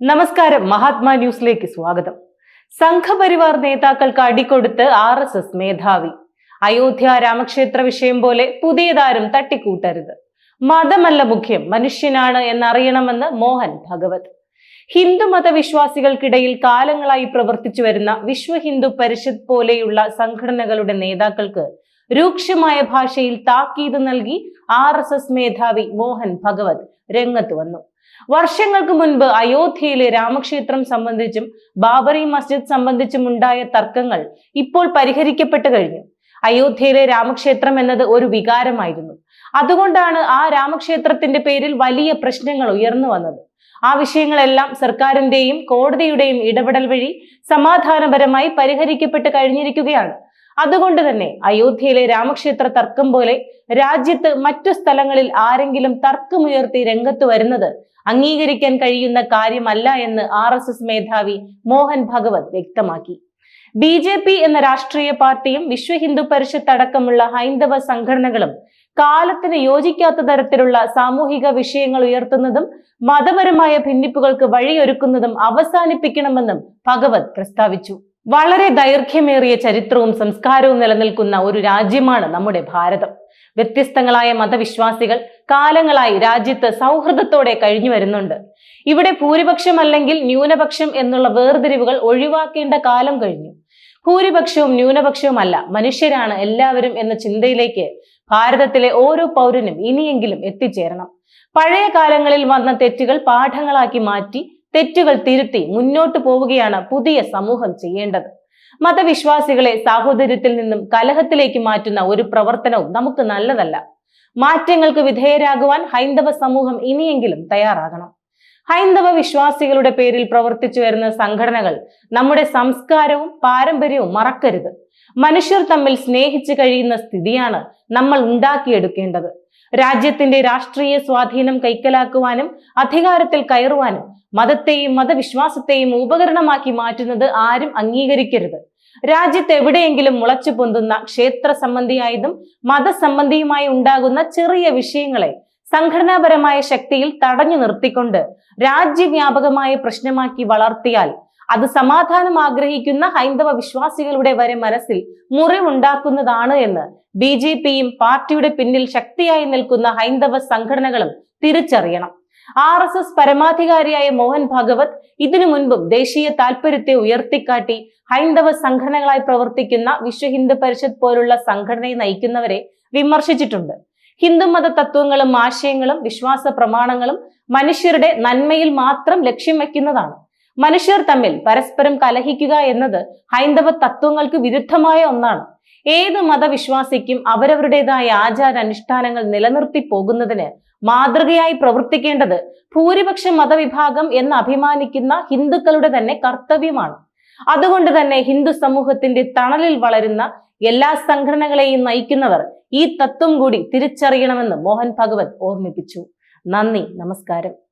നമസ്കാരം. മഹാത്മാ ന്യൂസിലേക്ക് സ്വാഗതം. സംഘപരിവാർ നേതാക്കൾക്ക് അടികൊടുത്ത് ആർ എസ് എസ് മേധാവി. അയോധ്യ രാമക്ഷേത്ര വിഷയം പോലെ പുതിയതാരും തട്ടിക്കൂട്ടരുത്. മതമല്ല മുഖ്യം മനുഷ്യനാണ് എന്നറിയണമെന്ന് മോഹൻ ഭഗവത്. ഹിന്ദു മതവിശ്വാസികൾക്കിടയിൽ കാലങ്ങളായി പ്രവർത്തിച്ചു വരുന്ന വിശ്വ ഹിന്ദു പരിഷത്ത് പോലെയുള്ള സംഘടനകളുടെ നേതാക്കൾക്ക് രൂക്ഷമായ ഭാഷയിൽ താക്കീത് നൽകി ആർ എസ് എസ് മേധാവി മോഹൻ ഭഗവത് രംഗത്ത് വന്നു. വർഷങ്ങൾക്ക് മുൻപ് അയോധ്യയിലെ രാമക്ഷേത്രം സംബന്ധിച്ചും ബാബറി മസ്ജിദ് സംബന്ധിച്ചും ഉണ്ടായ തർക്കങ്ങൾ ഇപ്പോൾ പരിഹരിക്കപ്പെട്ടു കഴിഞ്ഞു. അയോധ്യയിലെ രാമക്ഷേത്രം എന്നത് ഒരു വികാരമായിരുന്നു. അതുകൊണ്ടാണ് ആ രാമക്ഷേത്രത്തിന്റെ പേരിൽ വലിയ പ്രശ്നങ്ങൾ ഉയർന്നു വന്നത്. ആ വിഷയങ്ങളെല്ലാം സർക്കാരിന്റെയും കോടതിയുടെയും ഇടപെടൽ വഴി സമാധാനപരമായി പരിഹരിക്കപ്പെട്ട് കഴിഞ്ഞിരിക്കുകയാണ്. അതുകൊണ്ട് തന്നെ അയോധ്യയിലെ രാമക്ഷേത്ര തർക്കം പോലെ രാജ്യത്ത് മറ്റു സ്ഥലങ്ങളിൽ ആരെങ്കിലും തർക്കമുയർത്തി രംഗത്ത് വരുന്നത് അംഗീകരിക്കാൻ കഴിയുന്ന കാര്യമല്ല എന്ന് ആർ എസ് എസ് മേധാവി മോഹൻ ഭഗവത് വ്യക്തമാക്കി. ബി ജെ പി എന്ന രാഷ്ട്രീയ പാർട്ടിയും വിശ്വ ഹിന്ദു പരിഷത്ത് അടക്കമുള്ള ഹൈന്ദവ സംഘടനകളും കാലത്തിന് യോജിക്കാത്ത തരത്തിലുള്ള സാമൂഹിക വിഷയങ്ങൾ ഉയർത്തുന്നതും മതപരമായ ഭിന്നിപ്പുകൾക്ക് വഴിയൊരുക്കുന്നതും അവസാനിപ്പിക്കണമെന്നും ഭഗവത് പ്രസ്താവിച്ചു. വളരെ ദൈർഘ്യമേറിയ ചരിത്രവും സംസ്കാരവും നിലനിൽക്കുന്ന ഒരു രാജ്യമാണ് നമ്മുടെ ഭാരതം. വ്യത്യസ്തങ്ങളായ മതവിശ്വാസികൾ കാലങ്ങളായി രാജ്യത്ത് സൗഹൃദത്തോടെ കഴിഞ്ഞു വരുന്നുണ്ട്. ഇവിടെ ഭൂരിപക്ഷം അല്ലെങ്കിൽ ന്യൂനപക്ഷം എന്നുള്ള വേർതിരിവുകൾ ഒഴിവാക്കേണ്ട കാലം കഴിഞ്ഞു. ഭൂരിപക്ഷവും ന്യൂനപക്ഷവുമല്ല മനുഷ്യരാണ് എല്ലാവരും എന്ന ചിന്തയിലേക്ക് ഭാരതത്തിലെ ഓരോ പൗരനും ഇനിയെങ്കിലും എത്തിച്ചേരണം. പഴയ കാലങ്ങളിൽ വന്ന തെറ്റുകൾ പാഠങ്ങളാക്കി മാറ്റി തെറ്റുകൾ തിരുത്തി മുന്നോട്ടു പോവുകയാണ് പുതിയ സമൂഹം ചെയ്യേണ്ടത്. മതവിശ്വാസികളെ സാഹോദര്യത്തിൽ നിന്നും കലഹത്തിലേക്ക് മാറ്റുന്ന ഒരു പ്രവർത്തനവും നമുക്ക് നല്ലതല്ല. മാറ്റങ്ങൾക്ക് വിധേയരാകുവാൻ ഹൈന്ദവ സമൂഹം ഇനിയെങ്കിലും തയ്യാറാകണം. ഹൈന്ദവ വിശ്വാസികളുടെ പേരിൽ പ്രവർത്തിച്ചു വരുന്ന സംഘടനകൾ നമ്മുടെ സംസ്കാരവും പാരമ്പര്യവും മറക്കരുത്. മനുഷ്യർ തമ്മിൽ സ്നേഹിച്ചു കഴിയുന്ന സ്ഥിതിയാണ് നമ്മൾ ഉണ്ടാക്കിയെടുക്കേണ്ടത്. രാജ്യത്തിന്റെ രാഷ്ട്രീയ സ്വാധീനം കൈക്കലാക്കുവാനും അധികാരത്തിൽ കയറുവാനും മതത്തെയും മതവിശ്വാസത്തെയും ഉപകരണമാക്കി മാറ്റുന്നത് ആരും അംഗീകരിക്കരുത്. രാജ്യത്ത് എവിടെയെങ്കിലും മുളച്ചു പൊന്തുന്ന ക്ഷേത്ര സംബന്ധിയായതും മതസംബന്ധിയുമായി ഉണ്ടാകുന്ന ചെറിയ വിഷയങ്ങളെ സംഘടനാപരമായ ശക്തിയിൽ തടഞ്ഞു നിർത്തിക്കൊണ്ട് രാജ്യവ്യാപകമായ പ്രശ്നമാക്കി വളർത്തിയാൽ അത് സമാധാനം ആഗ്രഹിക്കുന്ന ഹൈന്ദവ വിശ്വാസികളുടെ വരെ മനസ്സിൽ മുറിവുണ്ടാക്കുന്നതാണ് എന്ന് ബി ജെ പിയും പാർട്ടിയുടെ പിന്നിൽ ശക്തിയായി നിൽക്കുന്ന ഹൈന്ദവ സംഘടനകളും തിരിച്ചറിയണം. ആർ എസ് എസ് പരമാധികാരിയായ മോഹൻ ഭാഗവത് ഇതിനു മുൻപും ദേശീയ താൽപര്യത്തെ ഉയർത്തിക്കാട്ടി ഹൈന്ദവ സംഘടനകളായി പ്രവർത്തിക്കുന്ന വിശ്വ ഹിന്ദു പരിഷത്ത് പോലുള്ള സംഘടനയെ നയിക്കുന്നവരെ വിമർശിച്ചിട്ടുണ്ട്. ഹിന്ദുമത തത്വങ്ങളും ആശയങ്ങളും വിശ്വാസ പ്രമാണങ്ങളും മനുഷ്യരുടെ നന്മയിൽ മാത്രം ലക്ഷ്യം വെക്കുന്നതാണ് മനുഷ്യർ തമ്മിൽ പരസ്പരം കലഹിക്കുക എന്നത് ഹൈന്ദവ തത്വങ്ങൾക്ക് വിരുദ്ധമായ ഒന്നാണ്. ഏത് മതവിശ്വാസിക്കും അവരവരുടേതായ ആചാര അനുഷ്ഠാനങ്ങൾ നിലനിർത്തി പോകുന്നതിന് മാതൃകയായി പ്രവർത്തിക്കേണ്ടത് ഭൂരിപക്ഷ മതവിഭാഗം എന്ന് അഭിമാനിക്കുന്ന ഹിന്ദുക്കളുടെ തന്നെ കർത്തവ്യമാണ്. അതുകൊണ്ട് തന്നെ ഹിന്ദു സമൂഹത്തിന്റെ തണലിൽ വളരുന്ന എല്ലാ സംഘടനകളെയും നയിക്കുന്നവർ ഈ തത്വം കൂടി തിരിച്ചറിയണമെന്ന് മോഹൻ ഭഗവത് ഓർമ്മിപ്പിച്ചു. നന്ദി നമസ്കാരം.